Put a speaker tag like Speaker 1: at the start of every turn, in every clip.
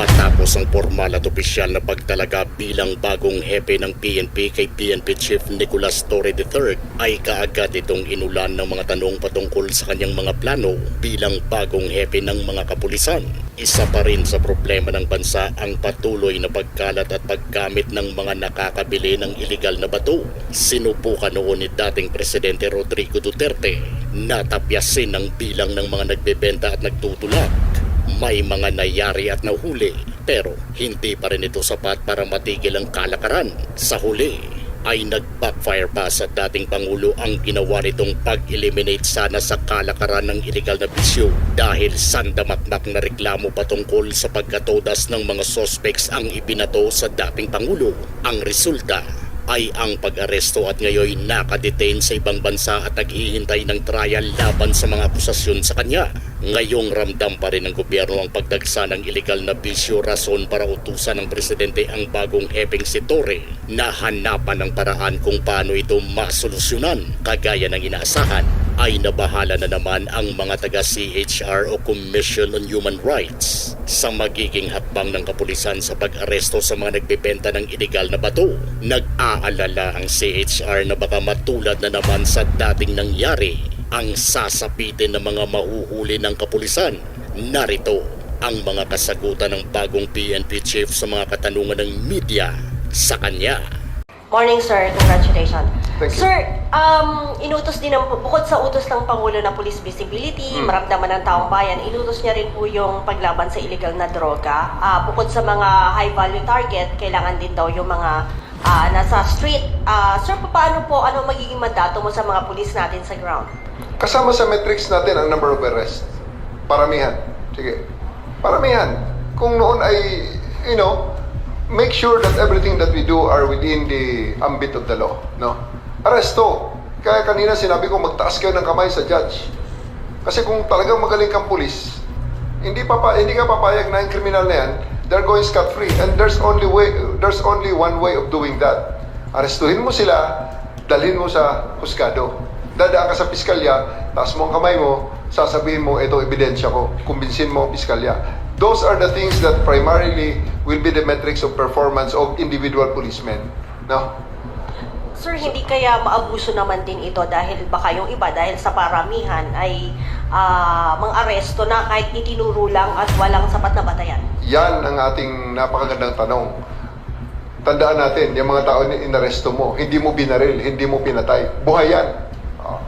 Speaker 1: Matapos ang formal at opisyal na pagtalaga bilang bagong hepe ng PNP kay PNP Chief Nicolas Torre III ay kaagad itong inulan ng mga tanong patungkol sa kanyang mga plano bilang bagong hepe ng mga kapulisan. Isa pa rin sa problema ng bansa ang patuloy na pagkalat at paggamit ng mga nakakabili ng ilegal na bato. Sinubukan noon ni dating Presidente Rodrigo Duterte na tapyasin ang bilang ng mga nagbebenta at nagtutulak may mga nayari at nahuli pero hindi pa rin ito sapat para matigil ang kalakaran. Sa huli ay nag-backfire pa sa dating Pangulo ang ginawa nitong pag-eliminate sana sa kalakaran ng illegal na bisyo dahil sandamakmak na reklamo patungkol sa pagkatodas ng mga suspects ang ibinato sa dating Pangulo. Ang resulta ay ang pag-aresto at ngayon nakadetain sa ibang bansa at naghihintay ng trial laban sa mga akusasyon sa kanya. Ngayong ramdam pa rin ng gobyerno ang pagdagsa ng ilegal na bisyo rason para utusan ng presidente ang bagong hepeng si Torre na hanapan ng paraan kung paano ito masolusyonan. Kagaya ng inaasahan ay nabahala na naman ang mga taga CHR o Commission on Human Rights sa magiging hakbang ng kapulisan sa pag-aresto sa mga nagbebenta ng ilegal na bato. Nag-aalala ang CHR na baka matulad na naman sa dating nangyari ang sasapitin ng mga mahuhuli ng kapulisan. Narito ang mga kasagutan ng bagong PNP chief sa mga katanungan ng media sa kanya.
Speaker 2: Morning, sir. Congratulations.
Speaker 3: Thank you.
Speaker 2: Sir, um, inutos din ng, bukod sa utos ng Pangulo na police visibility,
Speaker 3: Hmm.
Speaker 2: maramdaman ng taong bayan, inutos niya rin po yung paglaban sa illegal na droga. Ah, bukod sa mga high-value target, kailangan din daw yung mga ah, nasa street. Ah, sir, paano po, ano magiging mandato mo sa mga police natin sa ground?
Speaker 3: Kasama sa metrics natin ang number of arrests. Paramihan. Sige. Paramihan. Kung noon ay, you know, make sure that everything that we do are within the ambit of the law. No? Aresto. Kaya kanina sinabi ko, magtaas kayo ng kamay sa judge. Kasi kung talagang magaling kang pulis, hindi papa hindi ka papayag na yung kriminal na yan, they're going scot free. And there's only way there's only one way of doing that. Arestuhin mo sila, dalhin mo sa husgado. Dadaan ka sa piskalya, taas mo ang kamay mo, sasabihin mo, ito ebidensya ko, kumbinsin mo ang piskalya. Those are the things that primarily will be the metrics of performance of individual policemen. No?
Speaker 2: Sir, hindi kaya maabuso naman din ito dahil baka yung iba dahil sa paramihan ay ah, mga aresto na kahit itinuro lang at walang sapat na batayan.
Speaker 3: Yan ang ating napakagandang tanong. Tandaan natin, yung mga tao na inaresto mo, hindi mo binaril, hindi mo pinatay. Buhay yan. Oh.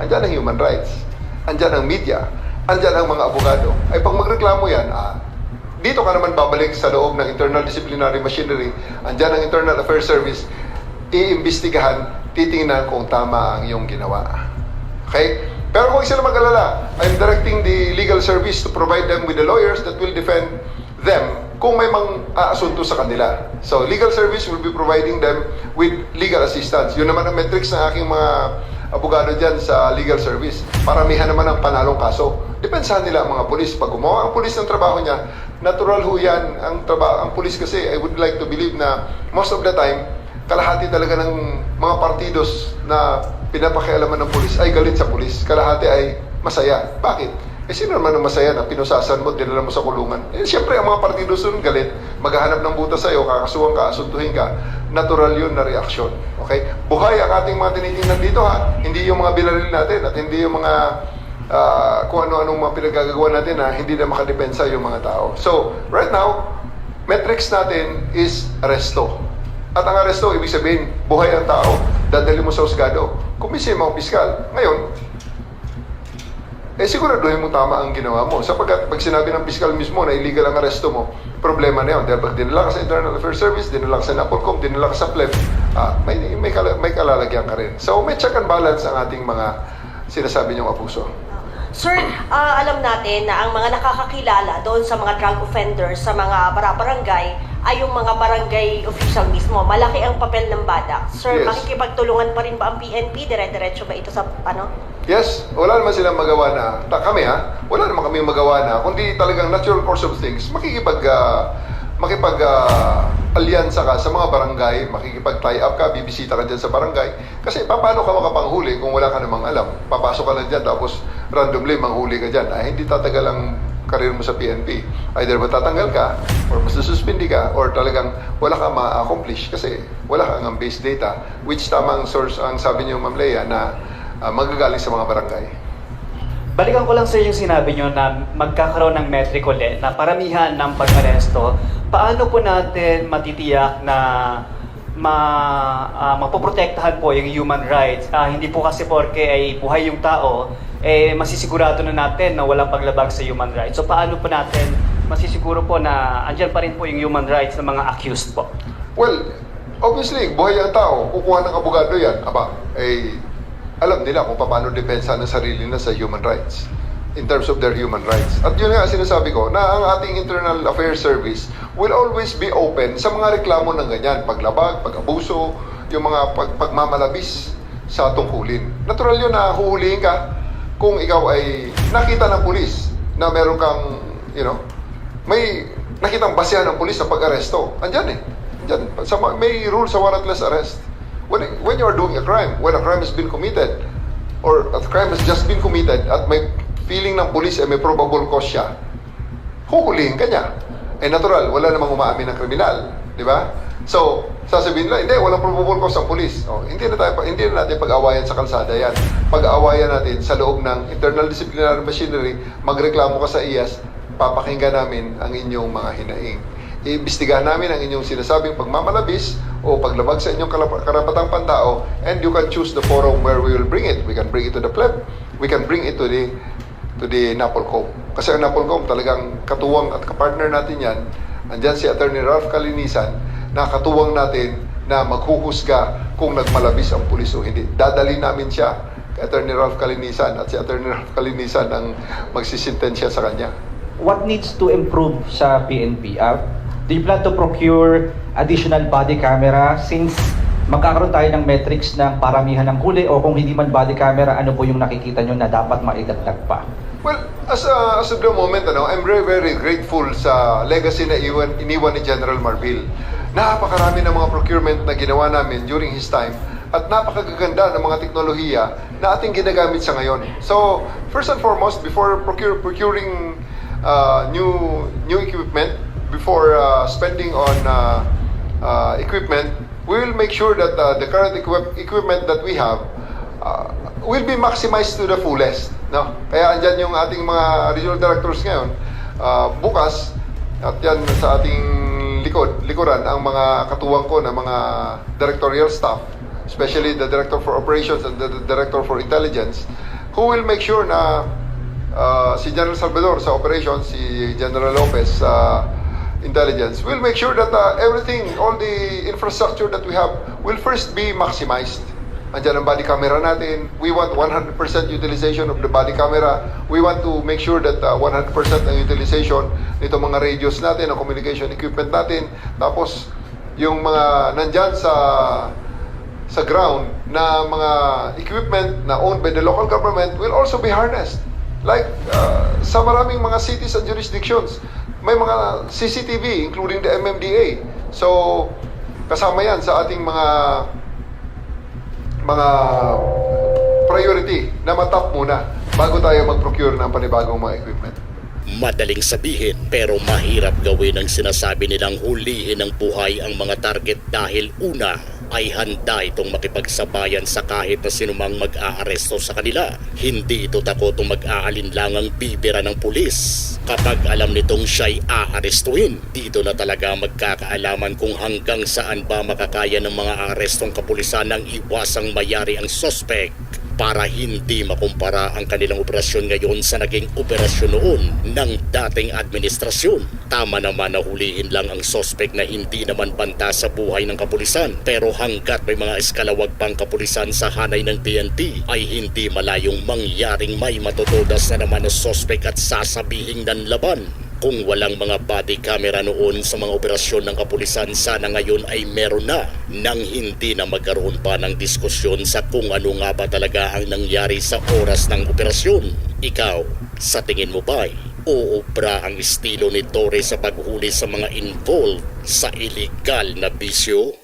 Speaker 3: Andyan ang human rights. Andyan ang media. Andyan ang mga abogado. Ay pag magreklamo yan, ah, dito ka naman babalik sa loob ng internal disciplinary machinery. Andyan ang Internal Affairs Service. Iimbestigahan, titingnan kung tama ang iyong ginawa. Okay? Pero kung sila mag-alala, I'm directing the legal service to provide them with the lawyers that will defend them kung may mang aasunto sa kanila. So, legal service will be providing them with legal assistance. Yun naman ang metrics ng aking mga abogado dyan sa legal service. Paramihan naman ang panalong kaso. Depensahan nila ang mga pulis. Pag gumawa ang pulis ng trabaho niya, natural ho yan. Ang, trabaho, ang pulis kasi, I would like to believe na most of the time, kalahati talaga ng mga partidos na pinapakialaman ng pulis ay galit sa pulis. Kalahati ay masaya. Bakit? Eh sino naman ang masaya na pinusasan mo, dinala mo sa kulungan? Eh siyempre ang mga partidos nun galit, maghahanap ng buta sa'yo, kakasuhan ka, asuntuhin ka. Natural yun na reaksyon. Okay? Buhay ang ating mga tinitingnan dito ha. Hindi yung mga binaril natin at hindi yung mga ah, kung ano-anong mga pinagagagawa natin na hindi na makadepensa yung mga tao. So, right now, metrics natin is arresto. At ang aresto, ibig sabihin, buhay ang tao, dadali mo sa husgado. Kumisin mo ang piskal. Ngayon, eh siguraduhin mo tama ang ginawa mo. Sapagkat pag sinabi ng piskal mismo na illegal ang aresto mo, problema na yun. Dahil pag dinala ka sa Internal Affairs Service, dinala ka sa NAPOLCOM, dinala ka sa PLEP, ah, may, may, kala, may kalalagyan ka rin. So may check and balance ang ating mga sinasabi niyong abuso.
Speaker 2: Sir, ah, alam natin na ang mga nakakakilala doon sa mga drug offenders sa mga bara-barangay ay yung mga barangay official mismo. Malaki ang papel ng BADAC. Sir,
Speaker 3: Yes.
Speaker 2: makikipagtulungan pa rin ba ang PNP? Dire-diretso ba ito sa ano?
Speaker 3: Yes, wala naman silang magawa na, ta, kami ha, wala naman kami magawa na, kundi talagang natural course of things, makikipag, ah, makipag, ah, alyansa ka sa mga barangay, makikipag-tie up ka, bibisita ka dyan sa barangay. Kasi pa- paano ka makapanghuli kung wala ka namang alam? Papasok ka lang dyan tapos randomly manghuli ka dyan. Ay, hindi tatagal ang karir mo sa PNP. Either matatanggal ka, or masususpindi ka, or talagang wala ka ma-accomplish kasi wala kang ang base data, which tamang source ang sabi niyo, Ma'am Lea, na ah, magagaling sa mga barangay.
Speaker 4: Balikan ko lang sir yung sinabi nyo na magkakaroon ng metric ulit na paramihan ng pag-aresto. Paano po natin matitiyak na ma, ah, mapoprotektahan po yung human rights? Ah, hindi po kasi porke ay buhay yung tao, eh masisigurado na natin na walang paglabag sa human rights. So paano po natin masisiguro po na andyan pa rin po yung human rights ng mga accused po?
Speaker 3: Well, obviously, buhay ang tao. Kukuha ng abogado yan. Aba, eh, alam nila kung paano depensa ng sarili na sa human rights in terms of their human rights. At yun nga sinasabi ko, na ang ating Internal Affairs Service will always be open sa mga reklamo ng ganyan, paglabag, pag-abuso, yung mga pag pagmamalabis sa tungkulin. Natural yun na huhulihin ka kung ikaw ay nakita ng pulis na meron kang, you know, may nakitang basehan ng pulis sa pag-aresto. Andyan eh. Andyan. Sa, may rule sa warrantless arrest. When, when you are doing a crime, when a crime has been committed, or a crime has just been committed at may feeling ng pulis ay may probable cause siya, huhulihin ka niya. Eh natural, wala namang umaamin ng kriminal. Di ba? So, sasabihin nila, hindi, walang probable cause ang pulis. Oh, hindi na tayo, hindi na natin pag-awayan sa kalsada yan. Pag-awayan natin sa loob ng internal disciplinary machinery, magreklamo ka sa IAS, papakinggan namin ang inyong mga hinaing. Iimbestigahan namin ang inyong sinasabing pagmamalabis o paglabag sa inyong karapatang pantao and you can choose the forum where we will bring it. We can bring it to the pleb. We can bring it to the to the NAPOLCOM. Kasi ang NAPOLCOM talagang katuwang at kapartner natin yan. Andyan si Attorney Ralph Kalinisan na katuwang natin na maghuhusga kung nagmalabis ang pulis o hindi. Dadali namin siya kay Attorney Ralph Kalinisan at si Attorney Ralph Kalinisan ang magsisintensya sa kanya.
Speaker 5: what needs to improve sa PNP? Uh, do you plan to procure additional body camera since magkakaroon tayo ng metrics ng paramihan ng huli o kung hindi man body camera, ano po yung nakikita nyo na dapat maidagdag pa?
Speaker 3: Well, as, a, as of the moment, ano, I'm very, very grateful sa legacy na iwan, iniwan ni General Marbil. Napakarami ng mga procurement na ginawa namin during his time at napakagaganda ng mga teknolohiya na ating ginagamit sa ngayon. So, first and foremost, before procure, procuring uh, new new equipment, before uh, spending on uh, uh, equipment, we will make sure that uh, the current equip- equipment that we have uh, will be maximized to the fullest. No? Kaya andyan yung ating mga regional directors ngayon. Uh, bukas, at yan sa ating likod, likuran, ang mga katuwang ko na mga directorial staff, especially the Director for Operations and the, Director for Intelligence, who will make sure na uh, si General Salvador sa operations, si General Lopez sa intelligence, we'll make sure that uh, everything, all the infrastructure that we have will first be maximized. Andiyan ang body camera natin. We want 100% utilization of the body camera. We want to make sure that uh, 100% ang utilization nito mga radios natin, ang communication equipment natin. Tapos, yung mga nandyan sa sa ground na mga equipment na owned by the local government will also be harnessed. Like uh, sa maraming mga cities and jurisdictions, may mga CCTV including the MMDA. So kasama yan sa ating mga mga priority na matap muna bago tayo mag-procure ng panibagong mga equipment.
Speaker 1: Madaling sabihin pero mahirap gawin ang sinasabi nilang hulihin ng buhay ang mga target dahil una ay handa itong makipagsabayan sa kahit na sinumang mag-aaresto sa kanila. Hindi ito takot o mag-aalinlangang bibira ng pulis. Kapag alam nitong siya'y aarestuhin, dito na talaga magkakaalaman kung hanggang saan ba makakaya ng mga arestong kapulisan ng iwasang mayari ang sospek para hindi makumpara ang kanilang operasyon ngayon sa naging operasyon noon ng dating administrasyon. Tama naman na hulihin lang ang sospek na hindi naman banta sa buhay ng kapulisan pero hanggat may mga eskalawag pang kapulisan sa hanay ng PNP ay hindi malayong mangyaring may matutudas na naman na sospek at sasabihing nanlaban. Kung walang mga body camera noon sa mga operasyon ng kapulisan, sana ngayon ay meron na nang hindi na magkaroon pa ng diskusyon sa kung ano nga ba talaga ang nangyari sa oras ng operasyon. Ikaw, sa tingin mo ba
Speaker 6: Uubra ang estilo ni Torre sa paghuli sa mga involved sa illegal na bisyo?